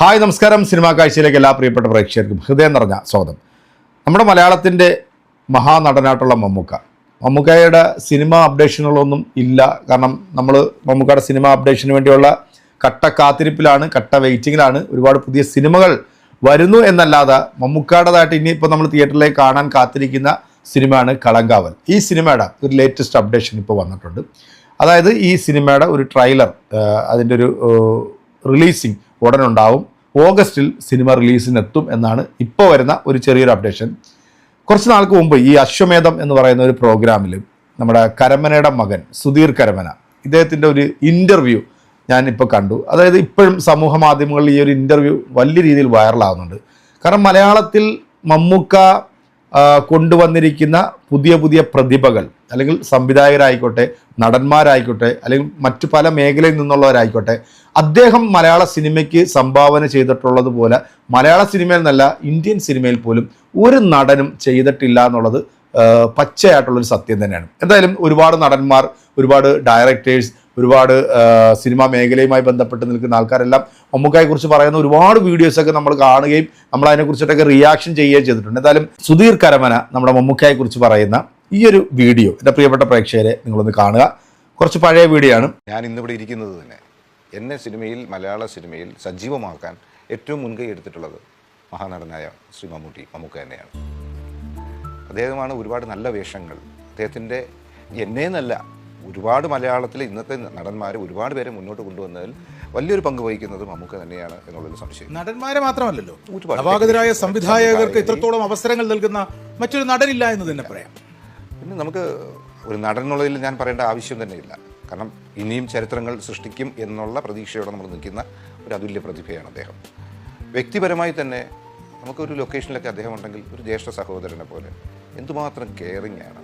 Hi നമസ്കാരം. Cinema കാഴ്ചയിലേക്ക് എല്ലാ പ്രിയപ്പെട്ട പ്രേക്ഷകർക്കും ഹൃദയം നിറഞ്ഞ സ്വാഗതം. നമ്മുടെ മലയാളത്തിന്റെ മഹാനടനായിട്ടുള്ള മമ്മൂക്ക. മമ്മൂക്കയുടെ സിനിമ അപ്ഡേഷനുകളൊന്നും ഇല്ല. കാരണം നമ്മൾ മമ്മൂക്കയുടെ സിനിമ അപ്ഡേഷന് വേണ്ടിയുള്ള കട്ട കാത്തിരിപ്പിലാണ് കട്ട വെയിറ്റിങ്ങിലാണ് ഒരുപാട് പുതിയ സിനിമകൾ വരുന്നു എന്നല്ലാതെ മമ്മൂക്കയുടേതായിട്ട് ഇനിയിപ്പോൾ നമ്മൾ തിയേറ്ററിലേക്ക് കാണാൻ കാത്തിരിക്കുന്ന സിനിമയാണ് കളങ്കാവൽ. ഈ സിനിമയുടെ ഒരു ലേറ്റസ്റ്റ് അപ്ഡേഷൻ ഇപ്പോൾ വന്നിട്ടുണ്ട്. അതായത് ഈ സിനിമയുടെ ഒരു ട്രെയിലർ അതിന്റെ ഒരു റിലീസിങ് ഉടനുണ്ടാവും. ഓഗസ്റ്റിൽ സിനിമ റിലീസിനെത്തും എന്നാണ് ഇപ്പോൾ വരുന്ന ഒരു ചെറിയൊരു അപ്ഡേഷൻ കുറച്ച് നാൾക്ക് മുമ്പ് ഈ അശ്വമേധം എന്ന് പറയുന്ന ഒരു പ്രോഗ്രാമിൽ നമ്മുടെ കരമനയുടെ മകൻ സുധീർ കരമന ഇദ്ദേഹത്തിന്റെ ഒരു ഇന്റർവ്യൂ ഞാൻ ഇപ്പോൾ കണ്ടു. അതായത് ഇപ്പോഴും സമൂഹ മാധ്യമങ്ങളിൽ ഈ ഒരു ഇന്റർവ്യൂ വലിയ രീതിയിൽ വൈറലാകുന്നുണ്ട് കാരണം മലയാളത്തിൽ മമ്മൂക്ക കൊണ്ടുവന്നിരിക്കുന്ന പുതിയ പുതിയ പ്രതിഭകൾ അല്ലെങ്കിൽ സംവിധായകരായിക്കോട്ടെ നടന്മാരായിക്കോട്ടെ അല്ലെങ്കിൽ മറ്റു പല മേഖലയിൽ നിന്നുള്ളവരായിക്കോട്ടെ അദ്ദേഹം മലയാള സിനിമയ്ക്ക് സംഭാവന ചെയ്തിട്ടുള്ളതുപോലെ മലയാള സിനിമയിൽ നിന്നല്ല ഇന്ത്യൻ സിനിമയിൽ പോലും ഒരു നടനും ചെയ്തിട്ടില്ല എന്നുള്ളത് പച്ചയായിട്ടുള്ളൊരു സത്യം തന്നെയാണ്. എന്തായാലും ഒരുപാട് നടന്മാർ ഒരുപാട് ഡയറക്ടേഴ്സ് ഒരുപാട് സിനിമാ മേഖലയുമായി ബന്ധപ്പെട്ട് നിൽക്കുന്ന ആൾക്കാരെല്ലാം മമ്മൂക്കായെ കുറിച്ച് പറയുന്ന ഒരുപാട് വീഡിയോസൊക്കെ നമ്മൾ കാണുകയും നമ്മൾ അതിനെക്കുറിച്ചിട്ടൊക്കെ റിയാക്ഷൻ ചെയ്യുകയും ചെയ്തിട്ടുണ്ട്. എന്തായാലും സുധീർ കരമന നമ്മുടെ മമ്മൂക്കായെ കുറിച്ച് പറയുന്ന ഈ ഒരു വീഡിയോ എന്റെ പ്രിയപ്പെട്ട പ്രേക്ഷകരെ നിങ്ങളൊന്ന് കാണുക. കുറച്ച് പഴയ വീഡിയോ ആണ്. ഞാൻ ഇന്നിവിടെ ഇരിക്കുന്നത് തന്നെ എന്നെ സിനിമയിൽ മലയാള സിനിമയിൽ സജീവമാക്കാൻ ഏറ്റവും മുൻകൈ എടുത്തിട്ടുള്ളത് മഹാനടനായ ശ്രീ മമ്മൂട്ടി മമ്മൂക്ക തന്നെയാണ്. അദ്ദേഹമാണ് ഒരുപാട് നല്ല വേഷങ്ങൾ. അദ്ദേഹത്തിന്റെ എന്നേന്നല്ല ഒരുപാട് മലയാളത്തിൽ ഇന്നത്തെ നടന്മാർ ഒരുപാട് പേരെ മുന്നോട്ട് കൊണ്ടുവന്നതിൽ വലിയൊരു പങ്ക് വഹിക്കുന്നത് മമ്മൂക്ക തന്നെയാണ് എന്നുള്ളൊരു സംശയം. നടന്മാരെ മാത്രമല്ലല്ലോ. അപാകതരായ നവാഗതരായ സംവിധായകർക്ക് ഇത്രത്തോളം അവസരങ്ങൾ നൽകുന്ന മറ്റൊരു നടനില്ല എന്ന് തന്നെ പറയാം. പിന്നെ നമുക്ക് ഒരു നടൻ എന്നുള്ളതിൽ ഞാൻ പറയേണ്ട ആവശ്യം തന്നെയില്ല കാരണം ഇനിയും ചരിത്രങ്ങൾ സൃഷ്ടിക്കും എന്നുള്ള പ്രതീക്ഷയോടെ നമ്മൾ നിൽക്കുന്ന ഒരു അതുല്യ പ്രതിഭയാണ് അദ്ദേഹം. വ്യക്തിപരമായി തന്നെ നമുക്കൊരു ലൊക്കേഷനിലൊക്കെ അദ്ദേഹം ഉണ്ടെങ്കിൽ ഒരു ജ്യേഷ്ഠ സഹോദരനെ പോലെ എന്തുമാത്രം കെയറിങ് ആണ്.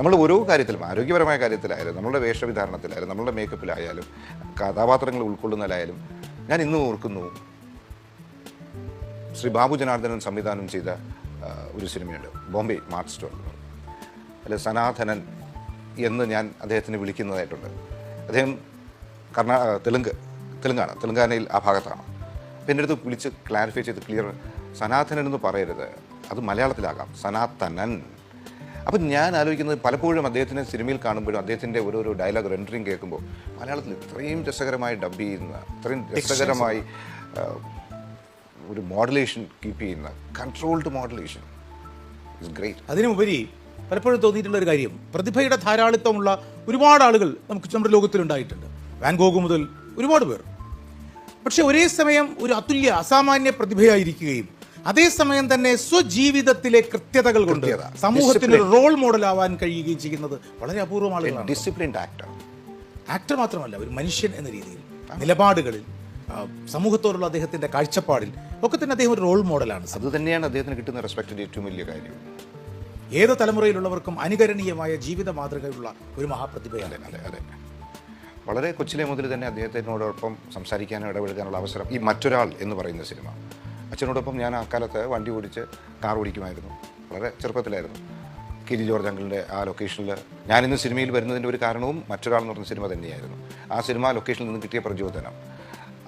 നമ്മൾ ഓരോ കാര്യത്തിലും ആരോഗ്യപരമായ കാര്യത്തിലായാലും നമ്മളുടെ വേഷവിധാരണത്തിലായാലും നമ്മളുടെ മേക്കപ്പിലായാലും കഥാപാത്രങ്ങൾ ഉൾക്കൊള്ളുന്നതിലായാലും ഞാൻ ഇന്നും ഓർക്കുന്നു ശ്രീ ബാബു ജനാർദ്ദനൻ സംവിധാനം ചെയ്ത ഒരു സിനിമയുണ്ട് ബോംബെ മാർച്ച് സ്റ്റോർ അല്ലെ സനാതനൻ എന്ന് ഞാൻ അദ്ദേഹത്തിന് വിളിക്കുന്നതായിട്ടുണ്ട്. അദ്ദേഹം കർണാ തെലുങ്ക് തെലുങ്കാന തെലുങ്കാനയിൽ ആ ഭാഗത്താണ്. അപ്പം എന്റെ അടുത്ത് വിളിച്ച് ക്ലാരിഫൈ ചെയ്ത് ക്ലിയർ സനാതനൻ എന്ന് പറയരുത് അത് മലയാളത്തിലാകാം സനാതനൻ. അപ്പം ഞാൻ ആലോചിക്കുന്നത് പലപ്പോഴും അദ്ദേഹത്തിനെ സിനിമയിൽ കാണുമ്പോഴും അദ്ദേഹത്തിന്റെ ഓരോരോ ഡയലോഗ് റെൻഡറിങ് കേൾക്കുമ്പോൾ മലയാളത്തിൽ ഇത്രയും രസകരമായി ഡബ് ചെയ്യുന്ന ഇത്രയും രസകരമായി ഒരു മോഡുലേഷൻ കീപ്പ് ചെയ്യുന്ന കൺട്രോൾഡ് മോഡുലേഷൻ ഇസ് ഗ്രേറ്റ് അതിനുപരി പലപ്പോഴും തോന്നിയിട്ടുള്ള ഒരു കാര്യം പ്രതിഭയുടെ ധാരാളിത്തമുള്ള ഒരുപാട് ആളുകൾ നമുക്ക് നമ്മുടെ ലോകത്തിലുണ്ടായിട്ടുണ്ട്. വാൻഗോഗ് മുതൽ ഒരുപാട് പേർ. പക്ഷേ ഒരേ സമയം ഒരു അതുല്യ അസാമാന്യ പ്രതിഭയായിരിക്കുകയും അതേസമയം തന്നെ സ്വജീവിതത്തിലെ കൃത്യതകൾ കൊണ്ട് സമൂഹത്തിന് ഒരു റോൾ മോഡൽ ആവാൻ കഴിയുകയും ചെയ്യുന്നത് വളരെ അപൂർവമാണ് ഡിസിപ്ലിൻഡ് ആക്ടർ ആക്ടർ മാത്രമല്ല ഒരു മനുഷ്യൻ എന്ന രീതിയിൽ. നിലപാടുകളിൽ സമൂഹത്തോടുള്ള അദ്ദേഹത്തിന്റെ കാഴ്ചപ്പാടിൽ ഒക്കെ തന്നെ അദ്ദേഹം ഒരു റോൾ മോഡലാണ് അത് തന്നെയാണ് അദ്ദേഹത്തിന് കിട്ടുന്ന റെസ്പെക്റ്റിന്റെ ഏറ്റവും വലിയ കാര്യം. ഏത് തലമുറയിലുള്ളവർക്കും അനുകരണീയമായ ജീവിത മാതൃകയുള്ള ഒരു മഹാപ്രതിഭയാണ്. അതെ അതെ വളരെ കൊച്ചിലെ മുതൽ തന്നെ അദ്ദേഹത്തിനോടൊപ്പം സംസാരിക്കാനും ഇടപെടുക്കാനുള്ള അവസരം ഈ മറ്റൊരാൾ എന്ന് പറയുന്ന സിനിമ. അച്ഛനോടൊപ്പം ഞാൻ ആ കാലത്ത് വണ്ടി ഓടിച്ച് കാർ ഓടിക്കുമായിരുന്നു. വളരെ ചെറുപ്പത്തിലായിരുന്നു. കെ ജി ജോർജ് അങ്കിളിന്റെ ആ ലൊക്കേഷനിൽ ഞാനിന്ന് സിനിമയിൽ വരുന്നതിന്റെ ഒരു കാരണവും മറ്റൊരാൾ എന്ന് പറഞ്ഞ സിനിമ തന്നെയായിരുന്നു. ആ സിനിമ ലൊക്കേഷനിൽ നിന്ന് കിട്ടിയ പ്രചോദനം.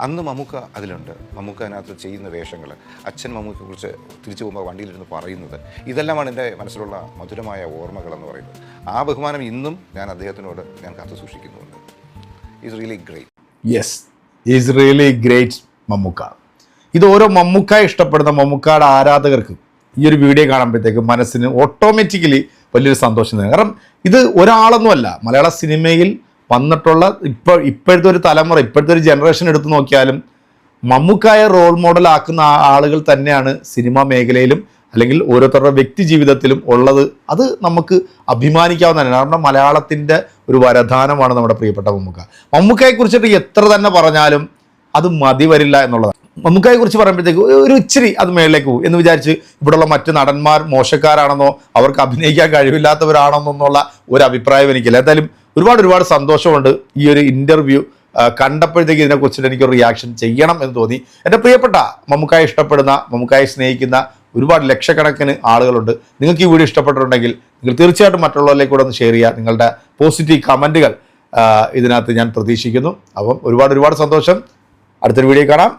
അന്ന് മമ്മൂക്ക അതിലുണ്ട്. മമ്മൂക്ക അതിനകത്ത് ചെയ്യുന്ന വേഷങ്ങൾ. അച്ഛൻ മമ്മൂക്കയെ കുറിച്ച് തിരിച്ചു പോകുമ്പോൾ വണ്ടിയിലിരുന്ന് പറയുന്നത്. ഇതെല്ലാമാണ് എന്റെ മനസ്സിലുള്ള മധുരമായ ഓർമ്മകളെന്ന് പറയുന്നത്. ആ ബഹുമാനം ഇന്നും ഞാൻ അദ്ദേഹത്തിനോട് ഞാൻ കാത്തു സൂക്ഷിക്കുന്നുണ്ട്. Is really great yes is really great Mammukka. ഇത് ഓരോ മമ്മൂക്ക ഇഷ്ടപ്പെടുന്ന മമ്മൂക്കയുടെ ആരാധകർക്ക് ഈ ഒരു വീഡിയോ കാണുമ്പോഴത്തേക്ക് മനസ്സിന് ഓട്ടോമാറ്റിക്കലി വലിയൊരു സന്തോഷം തന്നെ. കാരണം ഇത് ഒരാളൊന്നുമല്ല. മലയാള സിനിമയിൽ വന്നിട്ടുള്ള ഇപ്പോൾ ഇപ്പോഴത്തെ ഒരു തലമുറ ഇപ്പോഴത്തെ ഒരു ജനറേഷൻ എടുത്തു നോക്കിയാലും മമ്മൂക്കായ റോൾ മോഡൽ ആക്കുന്ന ആളുകൾ തന്നെയാണ് സിനിമാ മേഖലയിലും അല്ലെങ്കിൽ ഓരോരുത്തരുടെ വ്യക്തി ജീവിതത്തിലും ഉള്ളത്. അത് നമുക്ക് അഭിമാനിക്കാവുന്നതാണ് കാരണം മലയാളത്തിന്റെ ഒരു വരദാനമാണ് നമ്മുടെ പ്രിയപ്പെട്ട മമ്മൂക്ക. മമ്മൂക്കയെ കുറിച്ചിട്ട് എത്ര തന്നെ പറഞ്ഞാലും അത് മതി വരില്ല എന്നുള്ളതാണ്. നമുക്കതിനെ കുറിച്ച് പറയുമ്പോഴത്തേക്ക് ഒരു ഇച്ചിരി അത് മേളിലേക്ക് പോകും എന്ന് വിചാരിച്ച് ഇവിടെയുള്ള മറ്റ് നടന്മാർ മോശക്കാരാണെന്നോ അവർക്ക് അഭിനയിക്കാൻ കഴിവില്ലാത്തവരാണെന്നോ എന്നുള്ള ഒരു അഭിപ്രായം എനിക്കില്ല. എന്തായാലും ഒരുപാട് ഒരുപാട് സന്തോഷമുണ്ട് ഈ ഒരു ഇന്റർവ്യൂ കണ്ടപ്പോഴത്തേക്ക് ഇതിനെക്കുറിച്ചിട്ട് എനിക്ക് റിയാക്ഷൻ ചെയ്യണം എന്ന് തോന്നി. എന്റെ പ്രിയപ്പെട്ട മമ്മൂക്കായെ ഇഷ്ടപ്പെടുന്ന മമ്മൂക്കായെ സ്നേഹിക്കുന്ന ഒരുപാട് ലക്ഷക്കണക്കിന് ആളുകളുണ്ട്. നിങ്ങൾക്ക് ഈ വീഡിയോ ഇഷ്ടപ്പെട്ടിട്ടുണ്ടെങ്കിൽ നിങ്ങൾ തീർച്ചയായിട്ടും മറ്റുള്ളവരിലേക്ക് കൂടെ ഒന്ന് ഷെയർ ചെയ്യുക. നിങ്ങളുടെ പോസിറ്റീവ് കമന്റുകൾ ഇതിനകത്ത് ഞാൻ പ്രതീക്ഷിക്കുന്നു. അപ്പം ഒരുപാട് ഒരുപാട് സന്തോഷം. അടുത്തൊരു വീഡിയോ കാണാം.